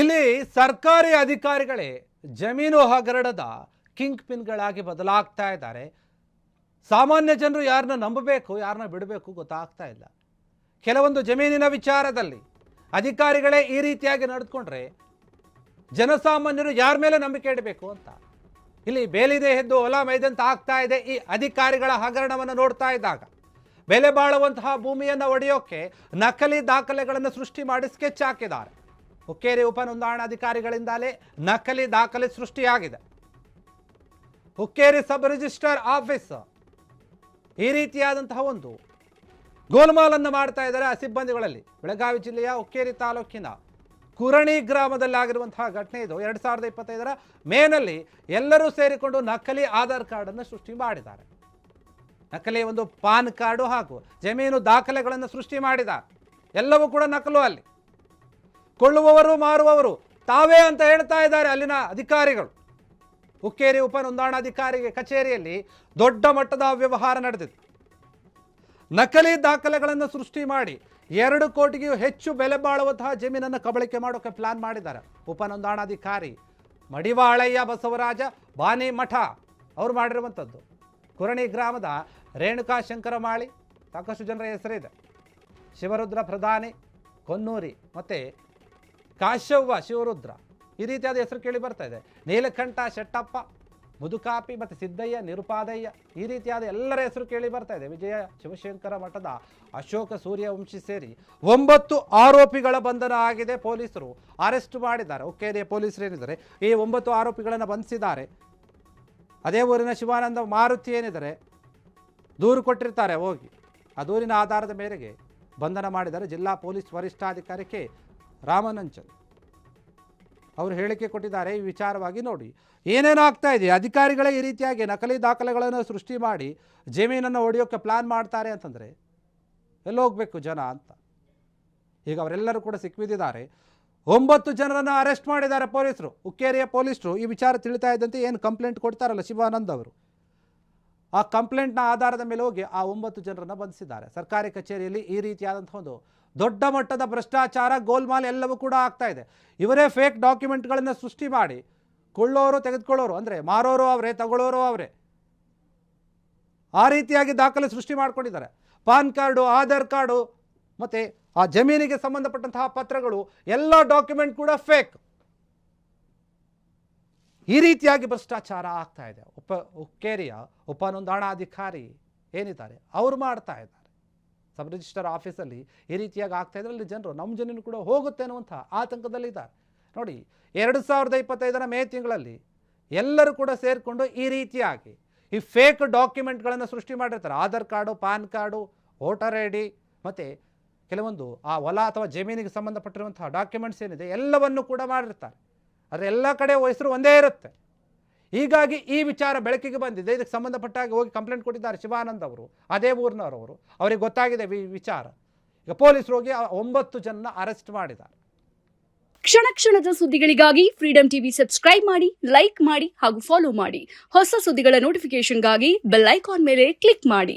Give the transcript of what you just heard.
ಇಲ್ಲಿ ಸರ್ಕಾರಿ ಅಧಿಕಾರಿಗಳೇ ಜಮೀನು ಹಗರಣದ ಕಿಂಗ್ ಪಿನ್ಗಳಾಗಿ ಬದಲಾಗ್ತಾ ಇದ್ದಾರೆ. ಸಾಮಾನ್ಯ ಜನರು ಯಾರನ್ನ ನಂಬಬೇಕು ಯಾರನ್ನ ಬಿಡಬೇಕು ಗೊತ್ತಾಗ್ತಾ ಇಲ್ಲ. ಕೆಲವೊಂದು ಜಮೀನಿನ ವಿಚಾರದಲ್ಲಿ ಅಧಿಕಾರಿಗಳೇ ಈ ರೀತಿಯಾಗಿ ನಡೆದುಕೊಂಡ್ರೆ ಜನಸಾಮಾನ್ಯರು ಯಾರ ಮೇಲೆ ನಂಬಿಕೆ ಇಡಬೇಕು ಅಂತ. ಇಲ್ಲಿ ಬೇಲಿದೆ ಎದ್ದು ಹೊಲ ಮೈದಂತ ಆಗ್ತಾ ಇದೆ ಈ ಅಧಿಕಾರಿಗಳ ಹಗರಣವನ್ನು ನೋಡ್ತಾ ಇದ್ದಾಗ. ಬೆಲೆ ಬಾಳುವಂತಹ ಭೂಮಿಯನ್ನು ಒಡೆಯೋಕೆ ನಕಲಿ ದಾಖಲೆಗಳನ್ನು ಸೃಷ್ಟಿ ಮಾಡಿ ಸ್ಕೆಚ್ ಹಾಕಿದ್ದಾರೆ. ಹುಕ್ಕೇರಿ ಉಪನೋಂದಣಾಧಿಕಾರಿಗಳಿಂದಲೇ ನಕಲಿ ದಾಖಲೆ ಸೃಷ್ಟಿಯಾಗಿದೆ. ಹುಕ್ಕೇರಿ ಸಬ್ ರಿಜಿಸ್ಟರ್ ಆಫೀಸ್ ಈ ರೀತಿಯಾದಂತಹ ಒಂದು ಗೋಲ್ಮಾಲನ್ನು ಮಾಡ್ತಾ ಇದ್ದಾರೆ ಆ ಸಿಬ್ಬಂದಿಗಳಲ್ಲಿ. ಬೆಳಗಾವಿ ಜಿಲ್ಲೆಯ ಹುಕ್ಕೇರಿ ತಾಲೂಕಿನ ಕುರಣಿ ಗ್ರಾಮದಲ್ಲಿ ಆಗಿರುವಂತಹ ಘಟನೆ ಇದು. ಎರಡು ಸಾವಿರದ ಇಪ್ಪತ್ತೈದರ ಮೇನಲ್ಲಿ ಎಲ್ಲರೂ ಸೇರಿಕೊಂಡು ನಕಲಿ ಆಧಾರ್ ಕಾರ್ಡನ್ನು ಸೃಷ್ಟಿ ಮಾಡಿದ್ದಾರೆ. ನಕಲಿ ಒಂದು ಪಾನ್ ಕಾರ್ಡು ಹಾಗೂ ಜಮೀನು ದಾಖಲೆಗಳನ್ನು ಸೃಷ್ಟಿ ಮಾಡಿದ ಎಲ್ಲವೂ ಕೂಡ ನಕಲು ಅಲ್ಲಿ. ಕೊಳ್ಳುವವರು ಮಾರುವವರು. ತಾವೇ ಅಂತ ಹೇಳ್ತಾ ಇದ್ದಾರೆ ಅಲ್ಲಿನ ಅಧಿಕಾರಿಗಳು. ಹುಕ್ಕೇರಿ ಉಪ ನೋಂದಣಾಧಿಕಾರಿಗೆ ಕಚೇರಿಯಲ್ಲಿ ದೊಡ್ಡ ಮಟ್ಟದ ವ್ಯವಹಾರ ನಡೆದಿತ್ತು ನಕಲಿ ದಾಖಲೆಗಳನ್ನು ಸೃಷ್ಟಿ ಮಾಡಿ ಎರಡು ಕೋಟಿಗೂ ಹೆಚ್ಚು ಬೆಲೆ ಬಾಳುವಂತಹ ಜಮೀನನ್ನು ಕಬಳಿಕೆ ಮಾಡೋಕೆ ಪ್ಲಾನ್ ಮಾಡಿದ್ದಾರೆ. ಉಪ ನೋಂದಣಾಧಿಕಾರಿ ಮಡಿವಾಳಯ್ಯ ಬಸವರಾಜ ಬಾನಿ ಮಠ ಅವ್ರು ಮಾಡಿರುವಂಥದ್ದು. ಕುರಣಿ ಗ್ರಾಮದ ರೇಣುಕಾ ಶಂಕರಮಾಳಿ, ಸಾಕಷ್ಟು ಜನರ ಹೆಸರಿದೆ. ಶಿವರುದ್ರ ಪ್ರಧಾನಿ, ಕೊನ್ನೂರಿ ಮತ್ತು ಕಾಶವ್ವ ಶಿವರುದ್ರ. ಈ ರೀತಿಯಾದ ಹೆಸರು ಕೇಳಿ ಬರ್ತಾ ಇದೆ. ನೀಲಕಂಠ ಶೆಟ್ಟಪ್ಪ, ಮುದುಕಾಪಿ ಮತ್ತು ಸಿದ್ದಯ್ಯ, ನಿರುಪಾದಯ್ಯ, ಈ ರೀತಿಯಾದ ಎಲ್ಲರ ಹೆಸರು ಕೇಳಿ ಬರ್ತಾ ಇದೆ. ವಿಜಯ ಶಿವಶಂಕರ ಮಠದ ಅಶೋಕ ಸೂರ್ಯವಂಶಿ ಸೇರಿ ಒಂಬತ್ತು ಆರೋಪಿಗಳ ಬಂಧನ ಆಗಿದೆ ಪೊಲೀಸರು. ಅರೆಸ್ಟ್ ಮಾಡಿದ್ದಾರೆ. ಓಕೆ ಪೊಲೀಸರು ಏನಿದ್ದಾರೆ? ಈ ಒಂಬತ್ತು ಆರೋಪಿಗಳನ್ನು ಬಂಧಿಸಿದ್ದಾರೆ. ಅದೇ ಊರಿನ ಶಿವಾನಂದ ಮಾರುತಿ ಏನಿದ್ದಾರೆ? ದೂರು ಕೊಟ್ಟಿರ್ತಾರೆ, ಹೋಗಿ. ಆ ದೂರಿನ ಆಧಾರದ ಮೇರೆಗೆ ಬಂಧನ ಮಾಡಿದ್ದಾರೆ. ಜಿಲ್ಲಾ ಪೊಲೀಸ್ ವರಿಷ್ಠಾಧಿಕಾರಿ ಕೆ ರಾಮನಂಚನ್. ಅವರು ಹೇಳಿಕೆ ಕೊಟ್ಟಿದ್ದಾರೆ, ಈ ವಿಚಾರವಾಗಿ ನೋಡಿ. ಏನೇನು ಆಗ್ತಾ ಇದೆ, ಅಧಿಕಾರಿಗಳೇ ಈ ರೀತಿಯಾಗಿ ನಕಲಿ ದಾಖಲೆಗಳನ್ನು ಸೃಷ್ಟಿ ಮಾಡಿ ಜಮೀನನ್ನು ಹೊಡೆಯೋಕ್ಕೆ ಪ್ಲಾನ್ ಮಾಡ್ತಾರೆ ಅಂತಂದರೆ ಎಲ್ಲಿ ಹೋಗಬೇಕು ಜನ ಅಂತ. ಈಗ ಅವರೆಲ್ಲರೂ ಕೂಡ ಸಿಕ್ಕಿಬಿದ್ದಿದ್ದಾರೆ ಒಂಬತ್ತು ಜನರನ್ನು ಅರೆಸ್ಟ್ ಮಾಡಿದ್ದಾರೆ ಪೊಲೀಸರು, ಉಕ್ಕೇರಿಯ ಪೊಲೀಸರು. ಈ ವಿಚಾರ ತಿಳಿತಾ ಇದ್ದಂತೆ ಏನು ಕಂಪ್ಲೇಂಟ್ ಕೊಡ್ತಾರಲ್ಲ ಶಿವಾನಂದ್ ಅವರು? ಆ ಕಂಪ್ಲೇಂಟ್ನ ಆಧಾರದ ಮೇಲೆ ಹೋಗಿ ಆ ಒಂಬತ್ತು ಜನರನ್ನು ಬಂಧಿಸಿದ್ದಾರೆ. ಸರ್ಕಾರಿ ಕಚೇರಿಯಲ್ಲಿ ಈ ರೀತಿಯಾದಂಥ ಒಂದು ದೊಡ್ಡ ಮಟ್ಟದ ಭ್ರಷ್ಟಾಚಾರ, ಗೋಲ್ಮಾಲ್ ಎಲ್ಲವೂ ಕೂಡ ಆಗ್ತಾ ಇದೆ. ಇವರೇ ಫೇಕ್ ಡಾಕ್ಯುಮೆಂಟ್ಗಳನ್ನು ಸೃಷ್ಟಿ ಮಾಡಿ ಕೊಳ್ಳೋರು ತೆಗೆದುಕೊಳ್ಳೋರು, ಅಂದರೆ ಮಾರೋರು ಅವರೇ, ತಗೊಳ್ಳೋರು ಅವರೇ, ಆ ರೀತಿಯಾಗಿ ದಾಖಲೆ ಸೃಷ್ಟಿ ಮಾಡಿಕೊಂಡಿದ್ದಾರೆ. ಪಾನ್ ಕಾರ್ಡು, ಆಧಾರ್ ಕಾರ್ಡು, ಮತ್ತು ಆ ಜಮೀನಿಗೆ ಸಂಬಂಧಪಟ್ಟಂತಹ ಪತ್ರಗಳು, ಎಲ್ಲ ಡಾಕ್ಯುಮೆಂಟ್ ಕೂಡ ಫೇಕ್ ಈ ರೀತಿಯಾಗಿ ಭ್ರಷ್ಟಾಚಾರ ಆಗ್ತಾ ಇದೆ. ಉಪ ಹುಕ್ಕೇರಿಯ ಉಪ ನೋಂದಣಾಧಿಕಾರಿ ಏನಿದ್ದಾರೆ, ಅವರು ಮಾಡ್ತಾ ಇದ್ದಾರೆ. ಸಬ್ ರಿಜಿಸ್ಟರ್ ಆಫೀಸಲ್ಲಿ ಈ ರೀತಿಯಾಗಿ ಆಗ್ತಾ ಇದ್ರೆ ಅಲ್ಲಿ ಜನರು ನಮ್ಮ ಜನನು ಕೂಡ ಹೋಗುತ್ತೆ ಅನ್ನುವಂಥ ಆತಂಕದಲ್ಲಿದ್ದಾರೆ ನೋಡಿ, ಎರಡು ಸಾವಿರದ ಇಪ್ಪತ್ತೈದರ ಮೇ ತಿಂಗಳಲ್ಲಿ ಎಲ್ಲರೂ ಕೂಡ ಸೇರಿಕೊಂಡು ಈ ರೀತಿಯಾಗಿ ಈ ಫೇಕ್ ಡಾಕ್ಯುಮೆಂಟ್ಗಳನ್ನು ಸೃಷ್ಟಿ ಮಾಡಿರ್ತಾರೆ. Aadhaar card, PAN card, voter I D ಮತ್ತು ಕೆಲವೊಂದು ಆ ಹೊಲ ಅಥವಾ ಜಮೀನಿಗೆ ಸಂಬಂಧಪಟ್ಟಿರುವಂತಹ ಡಾಕ್ಯುಮೆಂಟ್ಸ್ ಏನಿದೆ, ಎಲ್ಲವನ್ನು ಕೂಡ ಮಾಡಿರ್ತಾರೆ. ಆದರೆ ಎಲ್ಲ ಕಡೆ ಹೆಸರು ಒಂದೇ ಇರುತ್ತೆ. ಹೀಗಾಗಿ ಈ ವಿಚಾರ ಬೆಳಕಿಗೆ ಬಂದಿದೆ. ಇದಕ್ಕೆ ಸಂಬಂಧಪಟ್ಟಾಗಿ ಹೋಗಿ ಕಂಪ್ಲೇಂಟ್ ಕೊಟ್ಟಿದ್ದಾರೆ ಶಿವಾನಂದ್ ಅವರು, ಅದೇ ಊರಿನವರವರು ಅವರಿಗೆ ಗೊತ್ತಾಗಿದೆ ಈ ವಿಚಾರ. ಈಗ ಪೊಲೀಸರು ಹೋಗಿ ಒಂಬತ್ತು ಜನ ಅರೆಸ್ಟ್ ಮಾಡಿದ್ದಾರೆ. ಕ್ಷಣ ಕ್ಷಣದ ಸುದ್ದಿಗಳಿಗಾಗಿ ಫ್ರೀಡಂ ಟಿವಿ ಸಬ್ಸ್ಕ್ರೈಬ್ ಮಾಡಿ ಲೈಕ್ ಮಾಡಿ ಹಾಗೂ ಫಾಲೋ ಮಾಡಿ. ಹೊಸ ಸುದ್ದಿಗಳ ನೋಟಿಫಿಕೇಶನ್ಗಾಗಿ ಬೆಲ್ ಐಕಾನ್ ಮೇಲೆ ಕ್ಲಿಕ್ ಮಾಡಿ.